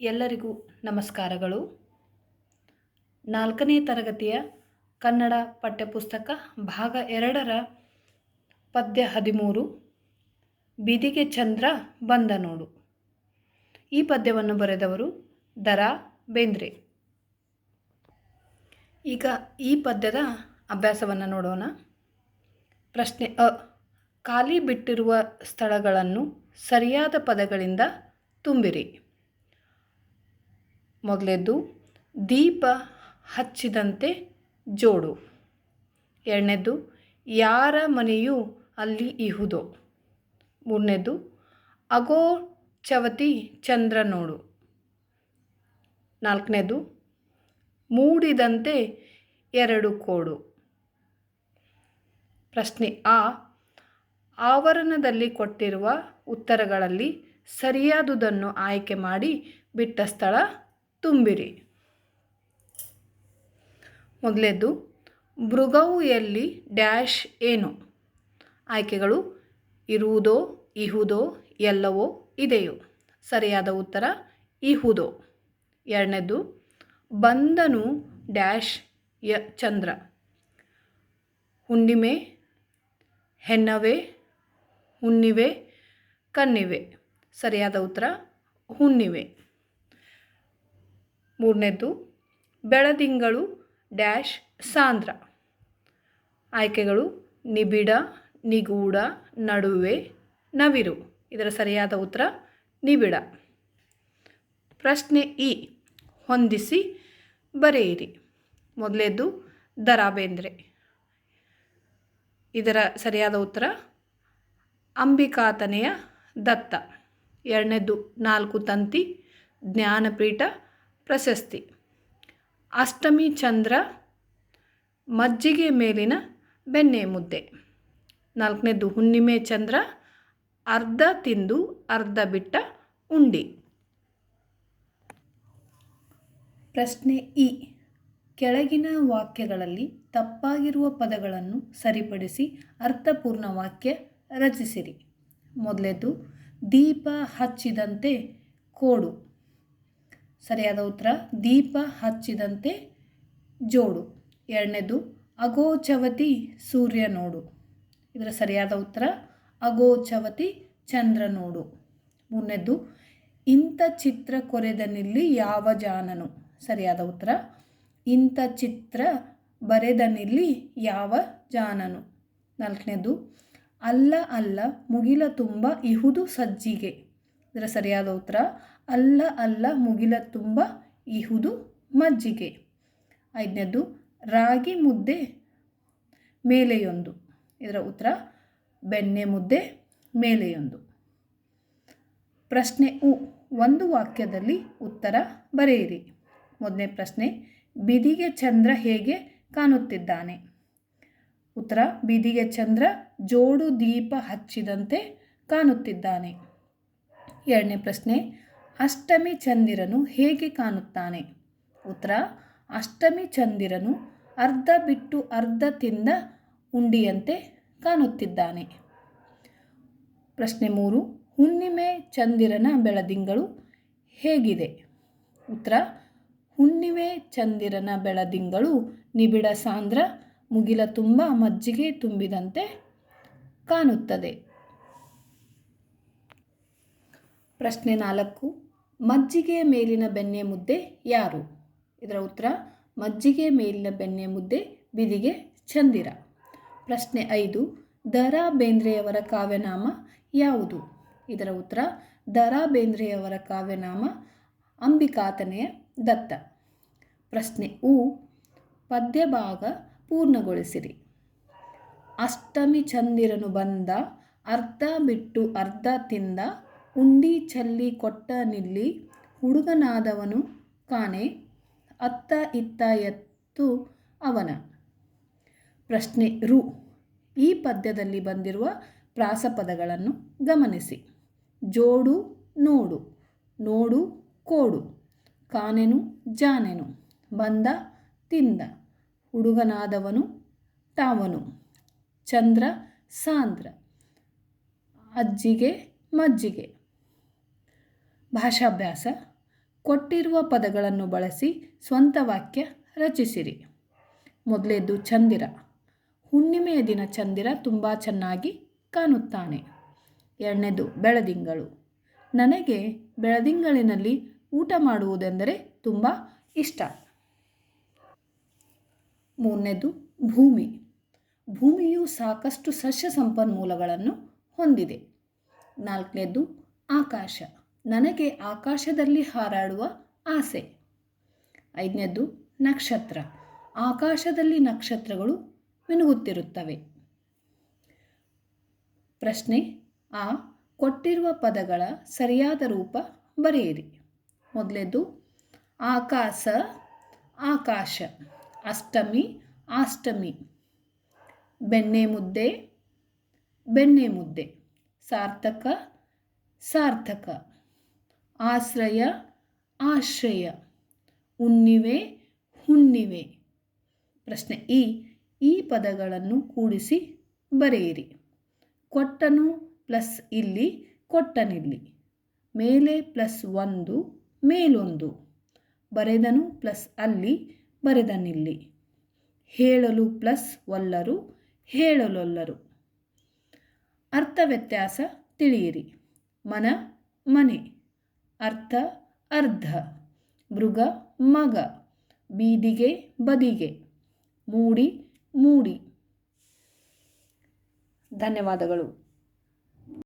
ಎಲ್ಲರಿಗೂ ನಮಸ್ಕಾರಗಳು. ನಾಲ್ಕನೇ ತರಗತಿಯ ಕನ್ನಡ ಪಠ್ಯಪುಸ್ತಕ ಭಾಗ ಎರಡರ ಪದ್ಯ ಹದಿಮೂರು, ಬಿದಿಗೆ ಚಂದ್ರ ಬಂದ ನೋಡು. ಈ ಪದ್ಯವನ್ನು ಬರೆದವರು ದರಾ ಬೇಂದ್ರೆ. ಈಗ ಈ ಪದ್ಯದ ಅಭ್ಯಾಸವನ್ನು ನೋಡೋಣ. ಪ್ರಶ್ನೆ ಅ, ಖಾಲಿ ಬಿಟ್ಟಿರುವ ಸ್ಥಳಗಳನ್ನು ಸರಿಯಾದ ಪದಗಳಿಂದ ತುಂಬಿರಿ. ಮೊದಲೇದ್ದು ದೀಪ ಹಚ್ಚಿದಂತೆ ಜೋಡು. ಎರಡನೇದು ಯಾರ ಮನೆಯೂ ಅಲ್ಲಿ ಇಹುದೋ. ಮೂರನೇದು ಅಗೋ ಚವತಿ ಚಂದ್ರ ನೋಡು. ನಾಲ್ಕನೇದು ಮೂಡಿದಂತೆ ಎರಡು ಕೋಡು. ಪ್ರಶ್ನೆ ಆ, ಆವರಣದಲ್ಲಿ ಕೊಟ್ಟಿರುವ ಉತ್ತರಗಳಲ್ಲಿ ಸರಿಯಾದುದನ್ನು ಆಯ್ಕೆ ಮಾಡಿ ಬಿಟ್ಟ ಸ್ಥಳ ತುಂಬಿರಿ. ಮೊದಲೇದು, ಮೃಗವು ಎಲ್ಲಿ ಡ್ಯಾಶ್ ಏನು? ಆಯ್ಕೆಗಳು, ಇರುವುದೋ, ಇಹುದೋ, ಎಲ್ಲವೋ ಇದೆಯೋ? ಸರಿಯಾದ ಉತ್ತರ, ಇಹುದೋ. ಎರಡನೇದು ಬಂದನು ಡ್ಯಾಶ್ ಯ ಚಂದ್ರ. ಹುಣ್ಣಿಮೆ ಹೆನ್ನವೆ ಹುಣ್ಣಿವೆ, ಕಣ್ಣಿವೆ. ಸರಿಯಾದ ಉತ್ತರ, ಹುಣ್ಣಿವೆ. ಮೂರನೇದ್ದು ಬೆಳದಿಂಗಳು ಡ್ಯಾಶ್ ಸಾಂದ್ರ. ಆಯ್ಕೆಗಳು, ನಿಬಿಡ, ನಿಗೂಢ, ನಡುವೆ, ನವಿರು. ಇದರ ಸರಿಯಾದ ಉತ್ತರ, ನಿಬಿಡ. ಪ್ರಶ್ನೆ ಇ, ಹೊಂದಿಸಿ ಬರೆಯಿರಿ. ಮೊದಲೇದ್ದು ದರಾಬೇಂದ್ರೆ. ಇದರ ಸರಿಯಾದ ಉತ್ತರ, ಅಂಬಿಕಾತನೆಯ ದತ್ತ. ಎರಡನೇದ್ದು ನಾಲ್ಕು ತಂತಿ, ಜ್ಞಾನಪೀಠ ಪ್ರಶಸ್ತಿ. ಅಷ್ಟಮಿ ಚಂದ್ರ, ಮಜ್ಜಿಗೆ ಮೇಲಿನ ಬೆಣ್ಣೆ ಮುದ್ದೆ. ನಾಲ್ಕನೇದು ಹುಣ್ಣಿಮೆ ಚಂದ್ರ, ಅರ್ಧ ತಿಂದು, ಅರ್ಧ ಬಿಟ್ಟ ಉಂಡಿ. ಪ್ರಶ್ನೆ ಇ. ಕೆಳಗಿನ ವಾಕ್ಯಗಳಲ್ಲಿ ತಪ್ಪಾಗಿರುವ ಪದಗಳನ್ನು ಸರಿಪಡಿಸಿ ಅರ್ಥಪೂರ್ಣ ವಾಕ್ಯ ರಚಿಸಿರಿ. ಮೊದಲೇದು, ದೀಪ ಹಚ್ಚಿದಂತೆ ಕೋಡು. ಸರಿಯಾದ ಉತ್ತರ, ದೀಪ ಹಚ್ಚಿದಂತೆ ಜೋಡು. ಎರಡನೇದು, ಅಗೋಚವತಿ ಸೂರ್ಯ ನೋಡು. ಇದರ ಸರಿಯಾದ ಉತ್ತರ, ಅಗೋಚವತಿ ಚಂದ್ರ ನೋಡು. ಮೂರನೇದು, ಇಂಥ ಚಿತ್ರ ಕೊರೆದನಿಲ್ಲಿ ಯಾವ ಜಾನನು ಸರಿಯಾದ ಉತ್ತರ, ಇಂಥ ಚಿತ್ರ ಬರೆದನಿಲ್ಲಿ ಯಾವ ಜಾನನು ನಾಲ್ಕನೇದು, ಅಲ್ಲ ಅಲ್ಲ, ಮುಗಿಲ ತುಂಬ ಇಹುದು ಸಜ್ಜಿಗೆ. ಇದರ ಸರಿಯಾದ ಉತ್ತರ, ಅಲ್ಲ ಅಲ್ಲ ಮುಗಿಲ ತುಂಬ ಇಹುದು ಮಜ್ಜಿಗೆ. ಐದನೇದು ರಾಗಿ ಮುದ್ದೆ ಮೇಲೆಯೊಂದು. ಇದರ ಉತ್ತರ, ಬೆಣ್ಣೆ ಮುದ್ದೆ ಮೇಲೆಯೊಂದು. ಪ್ರಶ್ನೆ ಉ, ಒಂದು ವಾಕ್ಯದಲ್ಲಿ ಉತ್ತರ ಬರೆಯಿರಿ. ಮೊದಲನೇ ಪ್ರಶ್ನೆ, ಬಿದಿಗೆ ಚಂದ್ರ ಹೇಗೆ ಕಾಣುತ್ತಿದ್ದಾನೆ? ಉತ್ತರ, ಬೀದಿಗೆ ಚಂದ್ರ ಜೋಡು ದೀಪ ಹಚ್ಚಿದಂತೆ ಕಾಣುತ್ತಿದ್ದಾನೆ. ಎರಡನೇ ಪ್ರಶ್ನೆ, ಅಷ್ಟಮಿ ಚಂದಿರನು ಹೇಗೆ ಕಾಣುತ್ತಾನೆ? ಉತ್ತರ, ಅಷ್ಟಮಿ ಚಂದಿರನು ಅರ್ಧ ಬಿಟ್ಟು ಅರ್ಧ ತಿಂದ ಉಂಡಿಯಂತೆ ಕಾಣುತ್ತಿದ್ದಾನೆ. ಪ್ರಶ್ನೆ ಮೂರು, ಹುಣ್ಣಿಮೆ ಚಂದಿರನ ಬೆಳದಿಂಗಳು ಹೇಗಿದೆ? ಉತ್ತರ, ಹುಣ್ಣಿಮೆ ಚಂದಿರನ ಬೆಳದಿಂಗಳು ನಿಬಿಡ ಸಾಂದ್ರ ಮುಗಿಲ ತುಂಬ ಮಜ್ಜಿಗೆ ತುಂಬಿದಂತೆ ಕಾಣುತ್ತದೆ. ಪ್ರಶ್ನೆ ನಾಲ್ಕು ಮಜ್ಜಿಗೆ ಮೇಲಿನ ಬೆಣ್ಣೆ ಮುದ್ದೆ ಯಾರು? ಇದರ ಉತ್ತರ ಮಜ್ಜಿಗೆ ಮೇಲಿನ ಬೆಣ್ಣೆ ಮುದ್ದೆ ಬಿದಿಗೆ ಚಂದಿರ ಪ್ರಶ್ನೆ ಐದು ದರಾ ಬೇಂದ್ರೆಯವರ ಕಾವ್ಯನಾಮ ಯಾವುದು? ಇದರ ಉತ್ತರ ದರಾ ಬೇಂದ್ರೆಯವರ ಕಾವ್ಯನಾಮ ಅಂಬಿಕಾತನೆಯ ದತ್ತ. ಪ್ರಶ್ನೆ ಉ, ಪದ್ಯಭಾಗ ಪೂರ್ಣಗೊಳಿಸಿರಿ. ಅಷ್ಟಮಿ ಚಂದಿರನು ಬಂದ, ಅರ್ಧ ಬಿಟ್ಟು ಅರ್ಧ ತಿಂದ ಉಂಡಿ ಚಲ್ಲಿ ಕೊಟ್ಟ ನಿಲ್ಲಿ ಹುಡುಗನಾದವನು ಕಾಣೆ, ಅತ್ತ ಇತ್ತ ಎತ್ತು ಅವನ. ಪ್ರಶ್ನೆ ರು. ಈ ಪದ್ಯದಲ್ಲಿ ಬಂದಿರುವ ಪ್ರಾಸಪದಗಳನ್ನು ಗಮನಿಸಿ. ಜೋಡು ನೋಡು ನೋಡು ಕೋಡು ಕಾನೆನು ಜಾನೆನು ಬಂದ ತಿಂದ, ಹುಡುಗನಾದವನು ತಾವನು, ಚಂದ್ರ ಸಾಂದ್ರ, ಅಜ್ಜಿಗೆ ಮಜ್ಜಿಗೆ. ಭಾಷಾಭ್ಯಾಸ, ಕೊಟ್ಟಿರುವ ಪದಗಳನ್ನು ಬಳಸಿ ಸ್ವಂತ ವಾಕ್ಯ ರಚಿಸಿರಿ. ಮೊದಲೇದು ಚಂದಿರ. ಹುಣ್ಣಿಮೆಯ ದಿನ ಚಂದಿರ ತುಂಬ ಚೆನ್ನಾಗಿ ಕಾಣುತ್ತಾನೆ. ಎರಡನೇದು ಬೆಳದಿಂಗಳು. ನನಗೆ ಬೆಳದಿಂಗಳಿನಲ್ಲಿ ಊಟ ಮಾಡುವುದೆಂದರೆ ತುಂಬ ಇಷ್ಟ. ಮೂರನೇದು ಭೂಮಿ. ಭೂಮಿಯು ಸಾಕಷ್ಟು ಸಸ್ಯ ಸಂಪನ್ಮೂಲಗಳನ್ನು ಹೊಂದಿದೆ. ನಾಲ್ಕನೇದು ಆಕಾಶ. ನನಗೆ ಆಕಾಶದಲ್ಲಿ ಹಾರಾಡುವ ಆಸೆ. ಐದನೇದು ನಕ್ಷತ್ರ. ಆಕಾಶದಲ್ಲಿ ನಕ್ಷತ್ರಗಳು ಮಿನುಗುತ್ತಿರುತ್ತವೆ. ಪ್ರಶ್ನೆ, ಆ ಕೊಟ್ಟಿರುವ ಪದಗಳ ಸರಿಯಾದ ರೂಪ ಬರೆಯಿರಿ. ಮೊದಲೇದು ಆಕಾಶ ಆಕಾಶ. ಅಷ್ಟಮಿ ಅಷ್ಟಮಿ. ಬೆಣ್ಣೆ ಮುದ್ದೆ ಬೆಣ್ಣೆ ಮುದ್ದೆ. ಸಾರ್ಥಕ ಸಾರ್ಥಕ. ಆಶ್ರಯ ಆಶ್ರಯ. ಉನ್ನಿವೆ ಹುಣ್ಣಿವೆ. ಪ್ರಶ್ನೆ ಈ ಈ ಪದಗಳನ್ನು ಕೂಡಿಸಿ ಬರೆಯಿರಿ. ಕೊಟ್ಟನು ಪ್ಲಸ್ ಇಲ್ಲಿ, ಕೊಟ್ಟನಿಲ್ಲಿ. ಮೇಲೆ ಪ್ಲಸ್ ಒಂದು, ಮೇಲೊಂದು. ಬರೆದನು ಪ್ಲಸ್ ಅಲ್ಲಿ, ಬರೆದನಿಲ್ಲಿ. ಹೇಳಲು ಪ್ಲಸ್ ಒಲ್ಲರು, ಹೇಳಲೊಲ್ಲರು. ಅರ್ಥ ವ್ಯತ್ಯಾಸ ತಿಳಿಯಿರಿ. ಮನ, ಮನೆ. ಅರ್ಥ ಅರ್ಧ. ಮೃಗ ಮಗ. ಬೀದಿಗೆ ಬದಿಗೆ. ಮೂಡಿ ಮೂಡಿ. ಧನ್ಯವಾದಗಳು.